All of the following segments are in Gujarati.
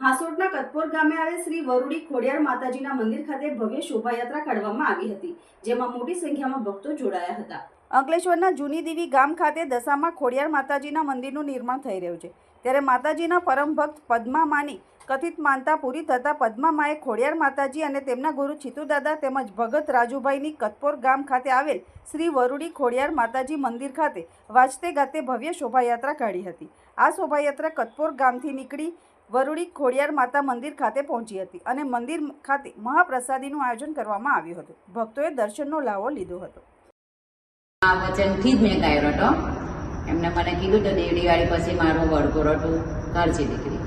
હાસોટના કતપોર ગામે આવેલ શ્રી વરુડી ખોડિયાર માતાજીના મંદિર ખાતે ભવ્ય શોભાયાત્રા કાઢવામાં આવી હતી, જેમાં મોટી સંખ્યામાં ભક્તો જોડાયા હતા. અંકલેશ્વરના જૂની દેવી ગામ ખાતે દશામાં ખોડિયાર માતાજીના મંદિરનું નિર્માણ થઈ રહ્યું છે. ત્યારે માતાજીના પરમ ભક્ત પદ્મામાની કથિત માનતા પૂરી થતાં પદ્મામાએ ખોડિયાર માતાજી અને તેમના ગુરુ છીતુદાદા તેમજ ભગત રાજુભાઈની કતપોર ગામ ખાતે આવેલ શ્રી વરુડી ખોડિયાર માતાજી મંદિર ખાતે વાજતે ગાતે ભવ્ય શોભાયાત્રા કાઢી હતી. આ શોભાયાત્રા કતપોર ગામથી નીકળી વરુડી ખોડિયાર માતા મંદિર ખાતે પહોંચી હતી અને મંદિર ખાતે મહાપ્રસાદીનું આયોજન કરવામાં આવ્યું હતું. ભક્તોએ દર્શનનો લાવો લીધો હતો. આ વચનથી જ મેં ગાયો હતો એમને મને કીધું તો દેવડીવાળી પછી મારો વડકોરો ટુ ઘર દીકરી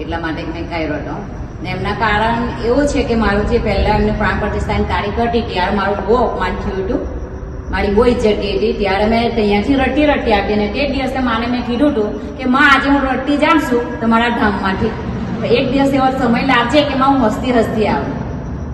એટલા માટે મેં ગાયો હતો ને એમના કારણ એવું છે કે મારું જે પહેલાં એમને પ્રાણ પ્રતિષ્ઠાની તારીખ હતી ત્યારે મારું બહુ અપમાન થયું હતું. મારી બહુ ઇજ્જત હતી. ત્યારે મેં ત્યાંથી રટી રટી આપી અને તે દિવસે માને મેં કીધું હતું કે, માં, આજે હું રટી જાઉં છું તમારા ધામમાંથી. એક દિવસ એવો સમય લાગશે કે, માં, હું હસતી હસતી આવું.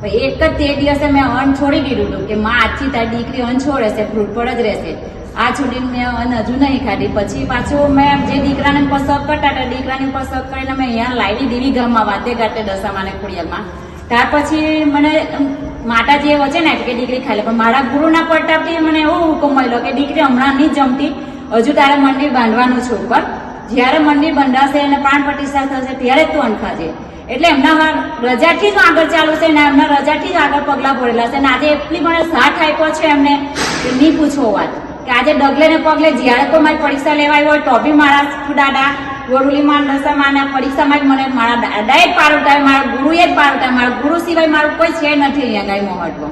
તો એક જ તે દિવસે મેં અન્ન છોડી દીધું હતું કે, માં, આજથી તારી દીકરી અન્ન છોડે છે ફ્રૂટ પર જ રહેશે. આ છોડીને મેં અન્ન હજુ નહીં ખાધી. પછી પાછું મેં જે દીકરાને પસંદ કરતા હતા, દીકરાને પસંદ કરીને મેં અહીંયા લાવી દેવી ગામમાં વાતે ગાતે દશામાને ખોડિયાલમાં. ત્યાર પછી મને અમ, માતાજી એ વચન આપ્યું કે દીકરી ખાઈ લે પણ મારા ગુરુના પરતાપથી મને એવો હુકમ મળ્યો કે દીકરી હમણાં નહીં જમતી હજુ તારે મંદિર બાંધવાનું છે ઉપર. જ્યારે મંદિર બંધાશે અને પ્રાણ પ્રતિષ્ઠા થશે ત્યારે જ તું અનખાજે. એટલે એમના રજાથી જ આગળ ચાલુ છે ને એમના રજાથી જ આગળ પગલાં ભરેલા છે અને આજે એટલી મને સાથ આપ્યો છે એમને કે નહીં પૂછો વાત. કે આજે ડગલે ને પગલે જ્યારે કોઈ મારી પરીક્ષા લેવાય હોય તો બી મારા દાદા વરુલીમાં દશામાં પરીક્ષામાં જ મને મારા જ પાર મારા ગુરુએ જ ઉઠાવે મારા ગુરુ સિવાય મારું કોઈ છે નથી અહીંયા ગાય મહત્વ